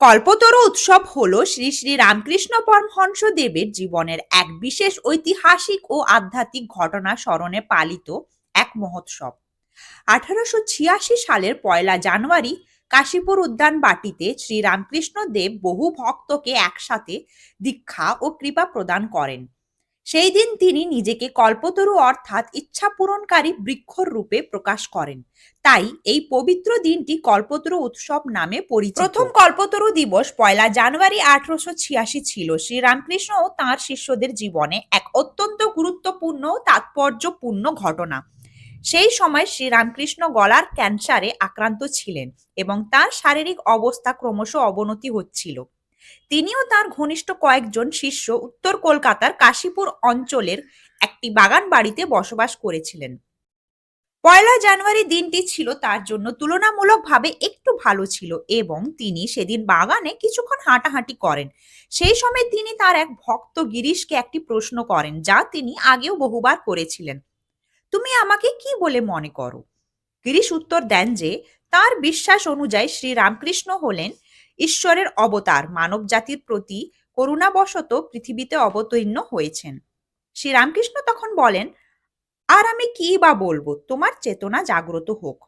কল্পতরু উৎসব হল শ্রী শ্রী রামকৃষ্ণ পরমহংস দেবের জীবনের এক বিশেষ ঐতিহাসিক ও আধ্যাত্মিক ঘটনা স্মরণে পালিত এক মহোৎসব। আঠারোশো ছিয়াশি সালের পয়লা জানুয়ারি কাশীপুর উদ্যান বাটিতে শ্রী রামকৃষ্ণ দেব বহু ভক্তকে একসাথে দীক্ষা ও কৃপা প্রদান করেন। সেই দিন তিনি নিজেকে কল্পতরু অর্থাৎ ইচ্ছা পূরণকারী বৃক্ষর রূপে প্রকাশ করেন। তাই এই পবিত্র দিনটি কল্পতরু উৎসব নামে পরিচিত। প্রথম কল্পতরু দিবস পয়লা জানুয়ারি আঠারোশো ছিয়াশি ছিল। শ্রীরামকৃষ্ণ ও তাঁর শিষ্যদের জীবনে এক অত্যন্ত গুরুত্বপূর্ণ তাৎপর্যপূর্ণ ঘটনা। সেই সময় শ্রীরামকৃষ্ণ গলার ক্যান্সারে আক্রান্ত ছিলেন এবং তার শারীরিক অবস্থা ক্রমশ অবনতি হচ্ছিল। তিনিও তার ঘনিষ্ঠ কয়েকজন শিষ্য উত্তর কলকাতার কাশীপুর অঞ্চলের একটি বাগান বাড়িতে বসবাস করেছিলেন। পয়লা জানুয়ারি দিনটি ছিল তার জন্য তুলনামূলকভাবে একটু ভালো ছিল এবং তিনি সেদিন বাগানে কিছুক্ষণ হাঁটাহাঁটি করেন। সেই সময় তিনি তার এক ভক্ত গিরিশকে একটি প্রশ্ন করেন, যা তিনি আগেও বহুবার করেছিলেন। তুমি আমাকে কি বলে মনে করো? গিরিশ উত্তর দেন যে, তার বিশ্বাস অনুযায়ী শ্রী রামকৃষ্ণ হলেন ঈশ্বরের অবতার মানব জাতির প্রতি করুণাবশত পৃথিবীতে অবতীর্ণ হয়েছেন। শ্রী রামকৃষ্ণ তখন বলেন, আর আমি কি বা বলব? তোমার চেতনা জাগ্রত হোক।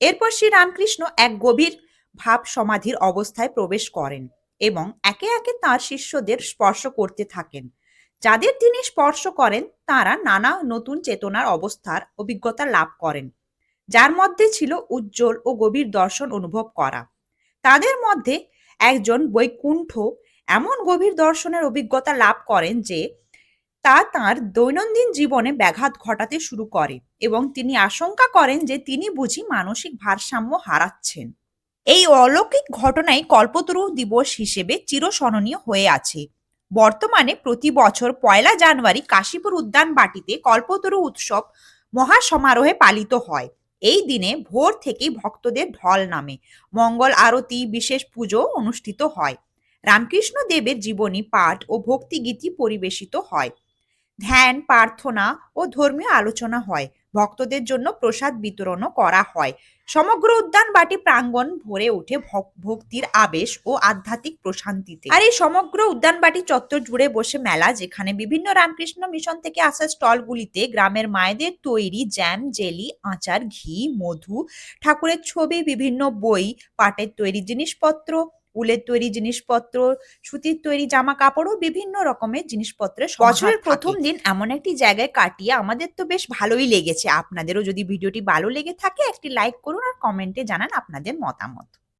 এরপর শ্রী রামকৃষ্ণ এক গভীর ভাব সমাধির অবস্থায় প্রবেশ করেন এবং একে একে তার শিষ্যদের স্পর্শ করতে থাকেন। যাদের তিনি স্পর্শ করেন, তারা নানা নতুন চেতনার অবস্থার অভিজ্ঞতা লাভ করেন, যার মধ্যে ছিল উজ্জ্বল ও গভীর দর্শন অনুভব করা। তাদের মধ্যে একজন বৈকুণ্ঠ এমন গভীর দর্শনের অভিজ্ঞতা লাভ করেন যে তা তার দৈনন্দিন জীবনে ব্যাঘাত ঘটাতে শুরু করে এবং তিনি আশঙ্কা করেন যে তিনি বুঝি মানসিক ভারসাম্য হারাচ্ছেন। এই অলৌকিক ঘটনাই কল্পতরু দিবস হিসেবে চিরস্মরণীয় হয়ে আছে। বর্তমানে প্রতি বছর পয়লা জানুয়ারি কাশীপুর উদ্যান বাটিতে কল্পতরু উৎসব মহাসমারোহে পালিত হয়। এই দিনে ভোর থেকেই ভক্তদের ঢল নামে। মঙ্গল আরতি, বিশেষ পুজো অনুষ্ঠিত হয়। রামকৃষ্ণ দেবের জীবনী, পাঠ ও ভক্তিগীতি পরিবেশিত হয়। ধ্যান, প্রার্থনা ও ধর্মীয় আলোচনা হয়। ভক্তদের জন্য প্রসাদ বিতরণও করা হয়। সমগ্র উদ্যান বাটি প্রাঙ্গণ ভরে ওঠে ভক্তির আবেশ ও আধ্যাত্মিক প্রশান্তিতে। আর এই সমগ্র উদ্যান বাটি চত্বর জুড়ে বসে মেলা, যেখানে বিভিন্ন রামকৃষ্ণ মিশন থেকে আসা স্টলগুলিতে গ্রামের মায়েদের তৈরি জ্যাম, জেলি, আচার, ঘি, মধু, ঠাকুরের ছবি, বিভিন্ন বই, পাটের তৈরি জিনিসপত্র উলের তৈরি জিনিসপত্র সুতির তৈরি জামা কাপড়ও ও বিভিন্ন রকমের জিনিসপত্রের বছরের প্রথম দিন এমন একটি জায়গায় কাটিয়ে আমাদের তো বেশ ভালোই লেগেছে। আপনাদেরও যদি ভিডিওটি ভালো লেগে থাকে একটি লাইক করুন আর কমেন্টে জানান আপনাদের মতামত।